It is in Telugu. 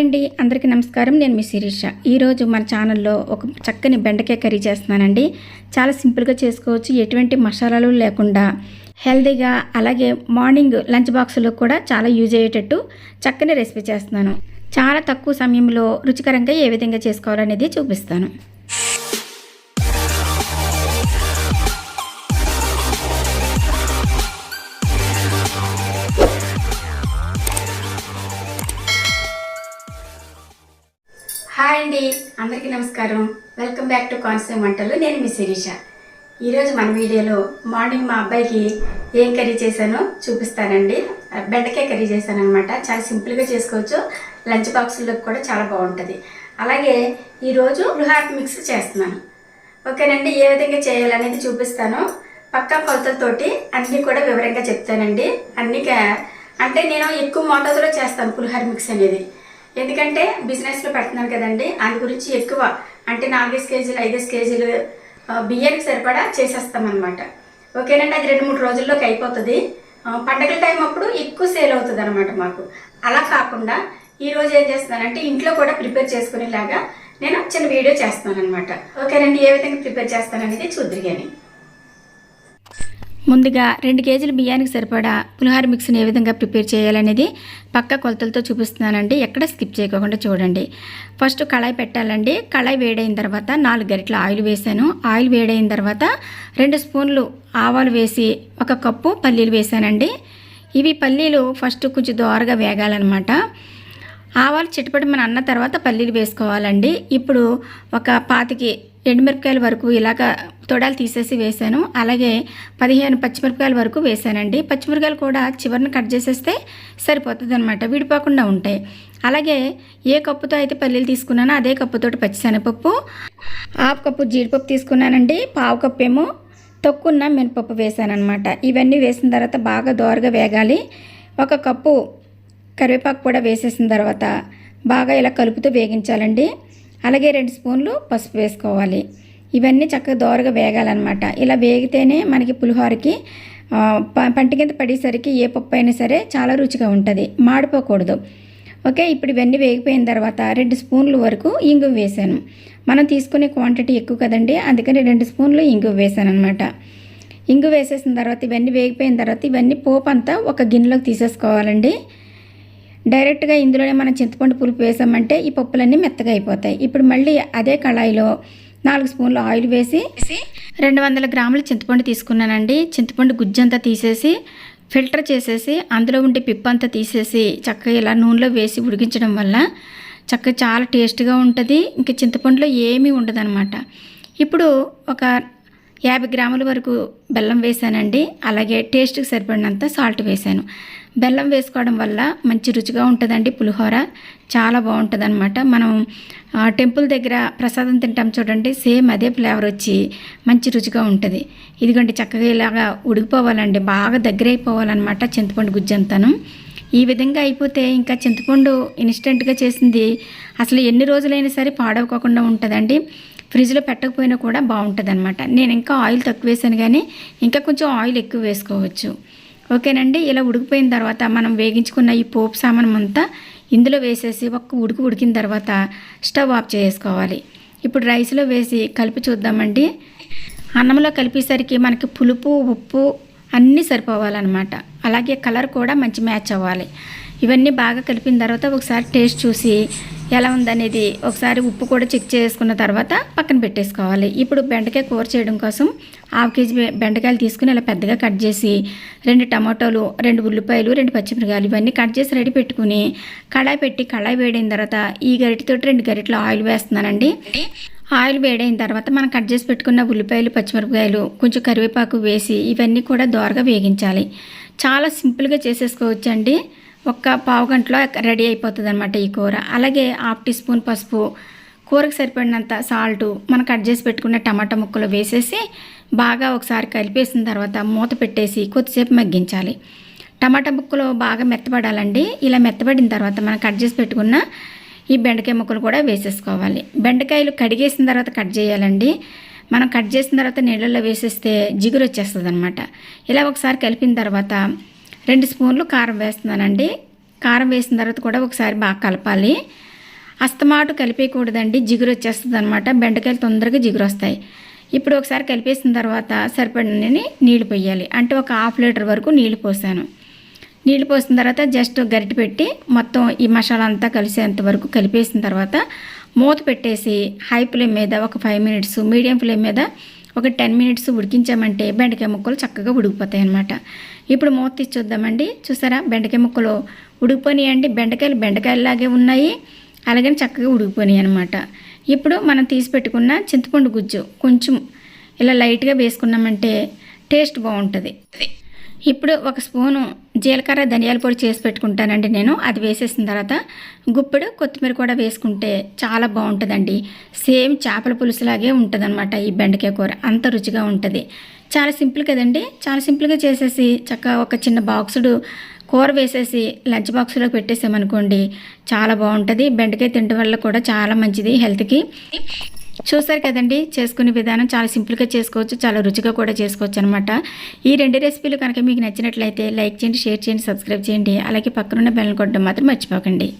హాయ్ అండి. అందరికీ నమస్కారం. నేను మీ శిరీష. ఈరోజు మన ఛానల్లో ఒక చక్కని బెండకాయ కర్రీ చేస్తున్నానండి. చాలా సింపుల్గా చేసుకోవచ్చు. ఎటువంటి మసాలాలు లేకుండా హెల్తీగా అలాగే మార్నింగ్ లంచ్ బాక్స్లో కూడా చాలా యూజ్ అయ్యేటట్టు చక్కని రెసిపీ చేస్తున్నాను. చాలా తక్కువ సమయంలో రుచికరంగా ఏ విధంగా చేసుకోవాలనేది చూపిస్తాను. హాయ్ అండి. అందరికీ నమస్కారం. వెల్కమ్ బ్యాక్ టు కాన్సెమ్ వంటలు. నేను మీ శిరీష. ఈరోజు మన వీడియోలో మార్నింగ్ మా అబ్బాయికి ఏం కర్రీ చేశానో చూపిస్తానండి. బెండకాయ కర్రీ చేశాను అనమాట చాలా సింపుల్గా చేసుకోవచ్చు. లంచ్ బాక్సుల్లో కూడా చాలా బాగుంటుంది. అలాగే ఈరోజు గృహార్ట్ మిక్స్ చేస్తున్నాను. ఓకేనండి ఏ విధంగా చేయాలనేది చూపిస్తాను. పక్కా కొలతలతోటి అన్నీ కూడా వివరంగా చెప్తానండి. అన్ని క- అంటే నేను ఎక్కువ మోతాదులో చేస్తాను పులిహార మిక్స్ అనేది. ఎందుకంటే బిజినెస్లో పెడుతున్నాను కదండి అందు గురించి ఎక్కువ. అంటే నాలుగైదు కేజీలు ఐదేసి కేజీలు బియ్యానికి సరిపడా చేసేస్తామన్నమాట. ఓకేనండి అది రెండు మూడు రోజుల్లోకి అయిపోతుంది. పండగల టైం అప్పుడు ఎక్కువ సేల్ అవుతుంది అనమాట మాకు. అలా కాకుండా ఈరోజు ఏం చేస్తున్నానంటే ఇంట్లో కూడా ప్రిపేర్ చేసుకునేలాగా నేను చిన్న వీడియో చేస్తాను అనమాట ఓకేనండి? ఏ విధంగా ప్రిపేర్ చేస్తాననేది చూద్దరు కానీ ముందుగా రెండు కేజీల బియ్యానికి సరిపడా పులిహార మిక్స్ని ఏ విధంగా ప్రిపేర్ చేయాలనేది పక్క కొలతలతో చూపిస్తున్నానండి. ఎక్కడ స్కిప్ చేయకుండా చూడండి. ఫస్ట్ కళాయి పెట్టాలండి. కళాయి వేడైన తర్వాత నాలుగు గరిటల ఆయిల్ వేసాను. ఆయిల్ వేడైన తర్వాత రెండు స్పూన్లు ఆవాలు వేసి ఒక కప్పు పల్లీలు వేసానండి. ఇవి పల్లీలు ఫస్ట్ కొంచెం దోరగా వేగాలన్నమాట. ఆవాలు చిటపటి మన అన్న తర్వాత పల్లీలు వేసుకోవాలండి. ఇప్పుడు ఒక పాతికి ఎండుమిరపకాయల వరకు ఇలాగ తొడాలు తీసేసి వేసాను. అలాగే పదిహేను పచ్చిమిరపకాయల వరకు వేసానండి. పచ్చిమిరపకాయలు కూడా చివరిని కట్ చేసేస్తే సరిపోతుంది అనమాట విడిపోకుండా ఉంటాయి. అలాగే ఏ కప్పుతో అయితే పల్లీలు తీసుకున్నానో అదే కప్పుతోటి పచ్చిశనగపప్పు హాఫ్ కప్పు జీడిపప్పు తీసుకున్నానండి. పావు కప్పు ఏమో తక్కువ మినపప్పు వేసానమాట ఇవన్నీ వేసిన తర్వాత బాగా దోరగా వేగాలి. ఒక కప్పు కరివేపాకు కూడా వేసేసిన తర్వాత బాగా ఇలా కలుపుతూ వేగించాలండి. అలాగే రెండు స్పూన్లు పసుపు వేసుకోవాలి. ఇవన్నీ చక్కగా దోరగా వేగాలన్నమాట. ఇలా వేగితేనే మనకి పులిహోరకి ప- పంటి కింద పడేసరికి ఏ పప్పు అయినా సరే చాలా రుచిగా ఉంటుంది. మాడిపోకూడదు. ఓకే ఇప్పుడు ఇవన్నీ వేగిపోయిన తర్వాత రెండు స్పూన్లు వరకు ఇంగు వేసాను. మనం తీసుకునే క్వాంటిటీ ఎక్కువ కదండి అందుకని రెండు స్పూన్లు ఇంగు వేసాను అనమాట ఇంగు వేసేసిన తర్వాత ఇవన్నీ వేగిపోయిన తర్వాత ఇవన్నీ పోపు అంతా ఒక గిన్నెలోకి తీసేసుకోవాలండి. డైరెక్ట్గా ఇందులోనే మనం చింతపండు పులుపు వేసామంటే ఈ పప్పులన్నీ మెత్తగా అయిపోతాయి. ఇప్పుడు మళ్ళీ అదే కళాయిలో నాలుగు స్పూన్లు ఆయిల్ వేసి రెండు వందల గ్రాముల చింతపండు తీసుకున్నానండి. చింతపండు గుజ్జంతా తీసేసి ఫిల్టర్ చేసేసి అందులో ఉండే పిప్పంతా తీసేసి చక్కగా ఇలా నూనెలో వేసి ఉడికించడం వల్ల చక్కగా చాలా టేస్ట్గా ఉంటుంది. ఇంకా చింతపండులో ఏమీ ఉండదన్నమాట. ఇప్పుడు ఒక యాభై గ్రాముల వరకు బెల్లం వేసానండి. అలాగే టేస్ట్కి సరిపడినంత సాల్ట్ వేసాను. బెల్లం వేసుకోవడం వల్ల మంచి రుచిగా ఉంటుందండి పులిహోర. చాలా బాగుంటుంది అనమాట మనం టెంపుల్ దగ్గర ప్రసాదం తింటాం చూడండి సేమ్ అదే ఫ్లేవర్ వచ్చి మంచి రుచిగా ఉంటుంది. ఇదిగోండి చక్కగా ఇలాగా ఉడికిపోవాలండి. బాగా దగ్గర అయిపోవాలన్నమాట చింతపండు గుజ్జంతాను. ఈ విధంగా అయిపోతే ఇంకా చింతపండు ఇన్స్టెంట్గా చేసింది అసలు ఎన్ని రోజులైనా సరే పాడవకోకుండా ఉంటుందండి. ఫ్రిడ్జ్లో పెట్టకపోయినా కూడా బాగుంటుంది అనమాట నేను ఇంకా ఆయిల్ తక్కువ వేసాను కానీ ఇంకా కొంచెం ఆయిల్ ఎక్కువ వేసుకోవచ్చు. ఓకేనండి? ఇలా ఉడికిపోయిన తర్వాత మనం వేగించుకున్న ఈ పోపు సామానం అంతా ఇందులో వేసేసి ఒక్క ఉడికి ఉడికిన తర్వాత స్టవ్ ఆఫ్ చేసుకోవాలి. ఇప్పుడు రైస్లో వేసి కలిపి చూద్దామండి. అన్నంలో కలిపేసరికి మనకి పులుపు ఉప్పు అన్నీ సరిపోవాలన్నమాట. అలాగే కలర్ కూడా మంచి మ్యాచ్ అవ్వాలి. ఇవన్నీ బాగా కలిపిన తర్వాత ఒకసారి టేస్ట్ చూసి ఎలా ఉందనేది ఒకసారి ఉప్పు కూడా చెక్ చేసుకున్న తర్వాత పక్కన పెట్టేసుకోవాలి. ఇప్పుడు బెండకాయ కూర చేయడం కోసం హాఫ్ కేజీ బెండకాయలు తీసుకుని ఇలా పెద్దగా కట్ చేసి రెండు టమాటోలు రెండు ఉల్లిపాయలు రెండు పచ్చిమిరకాయలు ఇవన్నీ కట్ చేసి రెడీ పెట్టుకుని కళాయి పెట్టి కళాయి వేడైన తర్వాత ఈ గరిటెతోటి రెండు గరిటెలు ఆయిల్ వేస్తున్నానండి. ఆయిల్ వేడైన తర్వాత మనం కట్ చేసి పెట్టుకున్న ఉల్లిపాయలు పచ్చిమిరపకాయలు కొంచెం కరివేపాకు వేసి ఇవన్నీ కూడా దోరగా వేగించాలి. చాలా సింపుల్గా చేసేసుకోవచ్చండి. ఒక్క పావు గంటలో రెడీ అయిపోతుంది అనమాట ఈ కూర. అలాగే హాఫ్ టీ స్పూన్ పసుపు కూరకు సరిపడినంత సాల్టు మనం కట్ చేసి పెట్టుకున్న టమాటా ముక్కలు వేసేసి బాగా ఒకసారి కలిపేసిన తర్వాత మూత పెట్టేసి కొద్దిసేపు మగ్గించాలి. టమాటా ముక్కలు బాగా మెత్తపడాలండి. ఇలా మెత్తబడిన తర్వాత మనం కట్ చేసి పెట్టుకున్న ఈ బెండకాయ ముక్కలు కూడా వేసేసుకోవాలి. బెండకాయలు కడిగేసిన తర్వాత కట్ చేయాలండి. మనం కట్ చేసిన తర్వాత నీళ్ళల్లో వేసేస్తే జిగురు వచ్చేస్తుంది అనమాట ఇలా ఒకసారి కలిపిన తర్వాత రెండు స్పూన్లు కారం వేస్తున్నానండి. కారం వేసిన తర్వాత కూడా ఒకసారి బాగా కలపాలి. అస్తమాటు కలిపేయకూడదండి. జిగురు వచ్చేస్తుంది అనమాట బెండకాయలు తొందరగా జిగురు వస్తాయి. ఇప్పుడు ఒకసారి కలిపేసిన తర్వాత సరిపడినని నీళ్ళు పోయాలి. అంటే ఒక హాఫ్ లీటర్ వరకు నీళ్ళు పోసాను. నీళ్ళు పోసిన తర్వాత జస్ట్ గరిటె పెట్టి మొత్తం ఈ మసాలా అంతా కలిసేంత వరకు కలిపేసిన తర్వాత మూత పెట్టేసి హై ఫ్లేమ్ మీద ఒక ఫైవ్ మినిట్స్ మీడియం ఫ్లేమ్ మీద ఒక టెన్ మినిట్స్ ఉడికించామంటే బెండకాయ ముక్కలు చక్కగా ఉడికిపోతాయి అనమాట ఇప్పుడు మూత తీసి చూద్దామండి. చూసారా? బెండకాయ ముక్కలు ఉడికిపోయినాయండి. బెండకాయలు బెండకాయలాగే ఉన్నాయి. అలాగని చక్కగా ఉడికిపోయినాయి అనమాట ఇప్పుడు మనం తీసి పెట్టుకున్న చింతపండు గుజ్జు కొంచెం ఇలా లైట్గా వేసుకున్నామంటే టేస్ట్ బాగుంటుంది. ఇప్పుడు ఒక స్పూను జీలకర్ర ధనియాల పొడి చేసి పెట్టుకుంటానండి నేను. అది వేసేసిన తర్వాత గుప్పెడు కొత్తిమీర కూడా వేసుకుంటే చాలా బాగుంటుందండి. సేమ్ చేపల పులుసులాగే ఉంటుందన్నమాట ఈ బెండకాయ కూర. అంత రుచిగా ఉంటుంది. చాలా సింపుల్ కదండి? చాలా సింపుల్గా చేసేసి చక్కగా ఒక చిన్న బాక్సుడు కూర వేసేసి లంచ్ బాక్స్లో పెట్టేసామనుకోండి చాలా బాగుంటుంది. బెండకాయ తినడం వల్ల కూడా చాలా మంచిది హెల్త్కి. చూసారు కదండి చేసుకునే విధానం చాలా సింపుల్గా చేసుకోవచ్చు చాలా రుచిగా కూడా చేసుకోవచ్చు అనమాట ఈ రెండు రెసిపీలు కనుక మీకు నచ్చినట్లయితే లైక్ చేయండి షేర్ చేయండి సబ్స్క్రైబ్ చేయండి. అలాగే పక్కనున్న బెల్ని కొట్టడం మాత్రం మర్చిపోకండి.